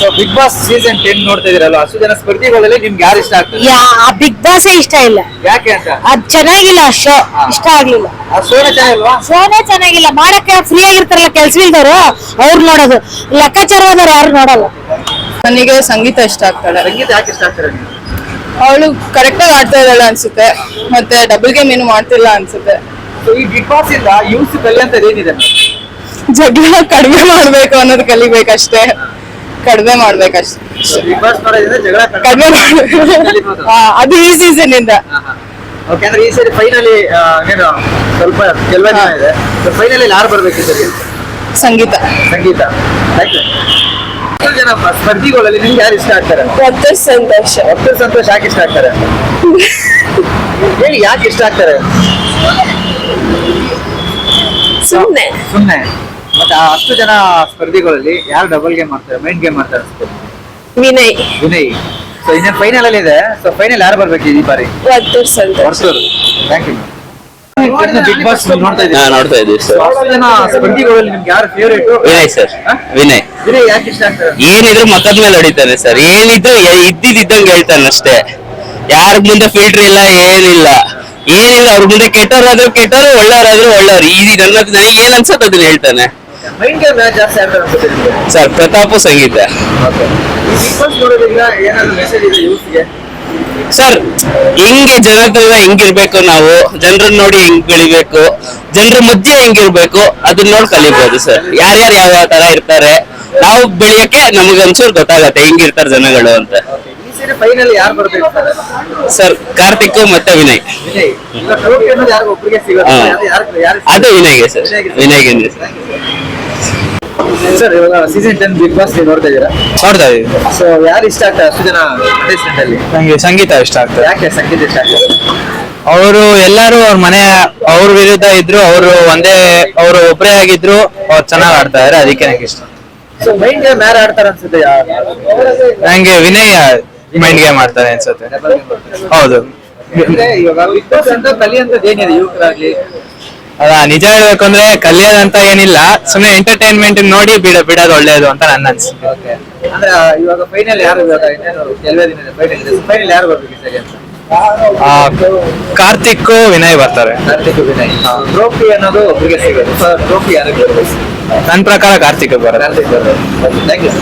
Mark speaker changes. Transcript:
Speaker 1: So Bigg Boss season ten ನೋಡ್ತಾ ಇದೀರಲ್ಲ ಅಷ್ಟು ಜನ ಸ್ಪರ್ಧಿಗಳಲ್ಲಿ ನಿಮ್ಗೆ ಯಾರು ಇಷ್ಟ ಆಗ್ತದೆ?
Speaker 2: ಯಾ ಆ ಬಿಗ್ ಬಾಸ್ ಇಷ್ಟ ಇಲ್ಲ.
Speaker 1: ಯಾಕೆ ಅಂತ?
Speaker 2: ಅದ್ ಚೆನ್ನಾಗಿಲ್ಲ ಶೋ ಇಷ್ಟ ಆಗ್ಲಿಲ್ಲ.
Speaker 1: ಆ ಶೋನೇ ಚೆನ್ನಾಗಿಲ್ವಾ?
Speaker 2: ಶೋನೇ ಚೆನ್ನಾಗಿಲ್ಲ. ಮಾಡಕ್ಕೆ ಫ್ರೀ ಆಗಿರ್ತಾರಲ್ಲ ಕೆಲ್ಸವಿಲ್ದವ್ರು ಅವ್ರು ನೋಡೋದು. ಲೆಕ್ಕಾಚಾರವಾದವ್ರು ಯಾರು ನೋಡಲ್ಲ.
Speaker 3: ನನಗೆ ಸಂಗೀತ ಇಷ್ಟ ಆಗ್ತಾಳೆ
Speaker 1: ಸಂಗೀತ ಯಾಕೆ ಇಷ್ಟ ಆಗ್ತಾರೆ
Speaker 3: ಅವಳು ಕರೆಕ್ಟ್ ಆಗಿ ಆಡ್ತಾ ಇದ್ದಾಳೆ ಅನ್ಸುತ್ತೆ. ಮತ್ತೆ ಡಬಲ್ ಗೇಮ್ ಏನು ಮಾಡ್ತಿಲ್ಲ ಅನ್ಸುತ್ತೆ.
Speaker 1: ಸೊ ಈ ಬಿಗ್ ಬಾಸ್ ಇಂದ ಯೂಸ್ ಕಲಿಯಂತದ್ದು ಏನಿದೆ?
Speaker 3: ಜಗಳ ಕಡಿಮೆ ಮಾಡ್ಬೇಕು ಅನ್ನೋದು ಕಲಿಬೇಕಷ್ಟೇ. ಕಡಿಮೆ ಮಾಡ್ಬೇಕಷ್ಟೇ. ಕಡಿಮೆ ಮಾಡ್ಬೇಕು. ಹಾ, ಅದು ಈ ಸೀಸನ್ ಇಂದ.
Speaker 1: ಓಕೆ ಅಂದ್ರೆ ಈ ಸರಿ ಫೈನಲಿ ಏನು ಸ್ವಲ್ಪ ಕೆಲವೇ ದಿನ ಇದೆ. ಸೊ ಫೈನಲಿ ಯಾರು ಬರ್ಬೇಕು ಈ ಸರಿ?
Speaker 3: ಸಂಗೀತ.
Speaker 1: ಸಂಗೀತ. ಥ್ಯಾಂಕ್ ಯು ಎಷ್ಟು ಜನ ಸ್ಪರ್ಧಿಗಳಲ್ಲಿ ನಿಮ್ಗೆ ಯಾರು ಇಷ್ಟ ಆಗ್ತಾರೆ?
Speaker 3: ಮತ್ತೆ ಸಂತೋಷ.
Speaker 1: ಅಬ್ದುಲ್ ಸಂತೋಷ್ ಯಾಕೆ ಇಷ್ಟ ಆಗ್ತಾರೆ? ಹೇಳಿ ಯಾಕೆ ಇಷ್ಟ ಆಗ್ತಾರೆ?
Speaker 3: ಸುಮ್ಮನೆ
Speaker 1: ಸುಮ್ಮನೆ ಮತ್ತೆ ಆ ಅಷ್ಟು ಜನ ಸ್ಪರ್ಧಿಗಳಲ್ಲಿ ಯಾರು ಡಬಲ್ ಗೇಮ್ ಮಾಡ್ತಾರೆ ಮೈಂಡ್ ಗೇಮ್ ಮಾಡ್ತಾರೆ ಅನ್ಸುತ್ತೆ
Speaker 3: ವಿನಯ್.
Speaker 1: ವಿನಯ್. ಸೊ ಇನ್ನೇನು ಫೈನಲ್ ಅಲ್ಲಿ ಇದೆ. ಸೊ ಫೈನಲ್ ಯಾರು ಬರ್ಬೇಕು ಈ ಬಾರಿ? ವರ್ಷರು ಥ್ಯಾಂಕ್ ಯು ಬಿಗ್ ಬಾಸ್ ನೋಡ್ತಾ
Speaker 4: ಹಾ
Speaker 1: ಇದ್ದೀವಿ
Speaker 4: ನೋಡ್ತಾ ಇದ್ದೀವಿ ಸರ್.
Speaker 1: ಅಷ್ಟು ಜನ ಸ್ಪರ್ಧಿಗಳಲ್ಲಿ ನಿಮ್ಗೆ ಯಾರು ಫೇವರೇಟ್
Speaker 4: ವಿನಯ್ ಸರ್. ವಿನಯ್.
Speaker 1: ವಿನಯ್ ಯಾಕೆ ಇಷ್ಟ ಆಗ್ತಾರೆ?
Speaker 4: ಏನಿದ್ರು ಮಕ್ಕದ ಮೇಲೆ ಹೊಡಿತಾನೆ ಸರ್. ಏನಿದ್ರು ಇದ್ದಿದ್ದಂಗೆ ಹೇಳ್ತಾನೆ ಅಷ್ಟೇ. ಯಾರ ಮುಂದೆ ಫಿಲ್ಟರ್ ಇಲ್ಲ ಏನಿಲ್ಲ. ಏನಿಲ್ಲ ಅವ್ರ ಮುಂದೆ ಕೆಟ್ಟವರಾದ್ರು ಕೆಟ್ಟವರು ಒಳ್ಳೆಯವರಾದ್ರು ಒಳ್ಳೆಯವ್ರು. ಈ ನನ್ನ ನನಗೆ ಏನ್ ಅನ್ಸತ್ತೆ ಅದನ್ನ ಹೇಳ್ತಾನೆ.
Speaker 1: ಗೇಮ್ ಜಾಸ್ತಿ ಅನ್ಸುತ್ತೆ
Speaker 4: ಸರ್ ಪ್ರತಾಪು ಸಂಗೀತ.
Speaker 1: ಓಕೆ ಈ ಬಿಗ್ ಬಾಸ್ ನೋಡೋದ್ರಿಂದ ಏನಾದ್ರು ಮೆಸೇಜ್ ಇದೆ ಯೂತ್ಗೆ
Speaker 4: ಸರ್ ಹೆಂಗೆ ಜನ ಹತ್ರ ಹೆಂಗಿರ್ಬೇಕು ನಾವು? ಜನರನ್ನ ನೋಡಿ ಹೆಂಗ್ ಬೆಳಿಬೇಕು? ಜನರ ಮಧ್ಯೆ ಹೆಂಗಿರ್ಬೇಕು? ಅದನ್ನ ನೋಡಿ ಕಲಿಬಹುದು ಸರ್. ಯಾರ್ಯಾರು ಯಾವ ಯಾವ ತರ ಇರ್ತಾರೆ? ನಾವು ಬೆಳೆಯಕ್ಕೆ ನಮಗೆ ಒಂಚೂರು ಗೊತ್ತಾಗತ್ತೆ ಹೆಂಗಿರ್ತಾರೆ ಜನಗಳು ಅಂತ.
Speaker 1: ಈ ಸರಿ ಫೈನಲ್ ಯಾರು ಬರ್ಬೇಕು ಸರ್
Speaker 4: ಸರ್ ಕಾರ್ತಿಕ್ ಮತ್ತೆ ವಿನಯ್.
Speaker 1: ವಿನಯ್. ಅನ್ನೋದು ಯಾರಿಗೂ
Speaker 4: ಹಾ.
Speaker 1: ಯಾರು ಯಾರು
Speaker 4: ಅದು ವಿನಯ್ಗೆ ಸರ್. ವಿನಯ್ಗೆ
Speaker 1: ಸರ್. ಇವಾಗ ಸೀಸನ್ ಟೆನ್ ಬಿಗ್ ಬಾಸ್ ನೀವು ನೋಡ್ತಾ ಇದ್ದೀರಾ?
Speaker 5: ನೋಡ್ತಾ ಇದೀವಿ.
Speaker 1: ಸೊ ಯಾರು ಇಷ್ಟ ಆಗ್ತಾರೆ ಅಷ್ಟು ಜನ contestant ಅಲ್ಲಿ?
Speaker 5: ನಂಗೆ ಸಂಗೀತ ಇಷ್ಟ ಆಗ್ತದೆ.
Speaker 1: ಯಾಕೆ ಸಂಗೀತ ಇಷ್ಟ ಆಗ್ತದೆ
Speaker 5: ಅವರು ಎಲ್ಲರೂ ಅವ್ರ ಮನೆ ಅವ್ರ ವಿರುದ್ಧ ಇದ್ರು ಅವರು ಒಂದೇ ಅವರು ಒಬ್ಬರೇ ಆಗಿದ್ರು ಅವ್ರು ಚೆನ್ನಾಗಿ ಆಡ್ತಾ ಇದಾರೆ ಅದಕ್ಕೆ ನಂಗೆ ಇಷ್ಟ.
Speaker 1: ಸೊ ಮೈಂಡ್ ಗೇಮ್ ಯಾರು ಆಡ್ತಾರೆ ಅನ್ಸುತ್ತೆ ಯಾರು?
Speaker 5: ನಂಗೆ ವಿನಯ್ ಮೈಂಡ್ ಗೇಮ್ ಆಡ್ತಾರೆ ಅನ್ಸುತ್ತೆ. ಹೌದು.
Speaker 1: ಅಂದ್ರೆ ಇವಾಗ ಬಿಗ್ ಬಾಸ್ ಅಂತ ಕಲಿಯಂತದ್ದು ಏನಿದೆ? ಯುವಕರಾಗ್ಲಿ
Speaker 5: ಅದ ನಿಜ ಹೇಳ್ಬೇಕಂದ್ರೆ ಕಲಿಯೋದಂತ ಏನಿಲ್ಲ ಸುಮ್ಮನೆ ಎಂಟರ್ಟೈನ್ಮೆಂಟ್ ನೋಡಿ ಬಿಡ ಬಿಡೋದು ಒಳ್ಳೇದು ಅಂತ ನನ್ನ ಅನ್ಸುತ್ತೆ
Speaker 1: ಓಕೆ ಅಂದ್ರೆ ಇವಾಗ ಫೈನಲ್ ಯಾರು ಇವಾಗ ಇನ್ನೇನು ಕೆಲವೇ ದಿನ ಇದೆ. ಫೈನಲ್ ಇದೆ ಫೈನಲ್ ಯಾರು ಬರ್ಬೇಕು ಸರಿ ಅಂತ?
Speaker 5: ಆ, ಕಾರ್ತಿಕ್ ವಿನಯ್ ಬರ್ತಾರೆ.
Speaker 1: ಕಾರ್ತಿಕ್ ವಿನಯ್. ಟ್ರೋಫಿ ಅನ್ನೋದು ಒಬ್ರಿಗೆ ಸಿಗೋದು. ಟ್ರೋಫಿ ಯಾರಿಗೆ ಬರ್ಬೇಕು?
Speaker 5: ನನ್ನ ಪ್ರಕಾರ ಕಾರ್ತಿಕ್ ಬರ್ತಾರೆ.
Speaker 1: ಕಾರ್ತಿಕ್ ಬರ್ಬೇಕು. Thank you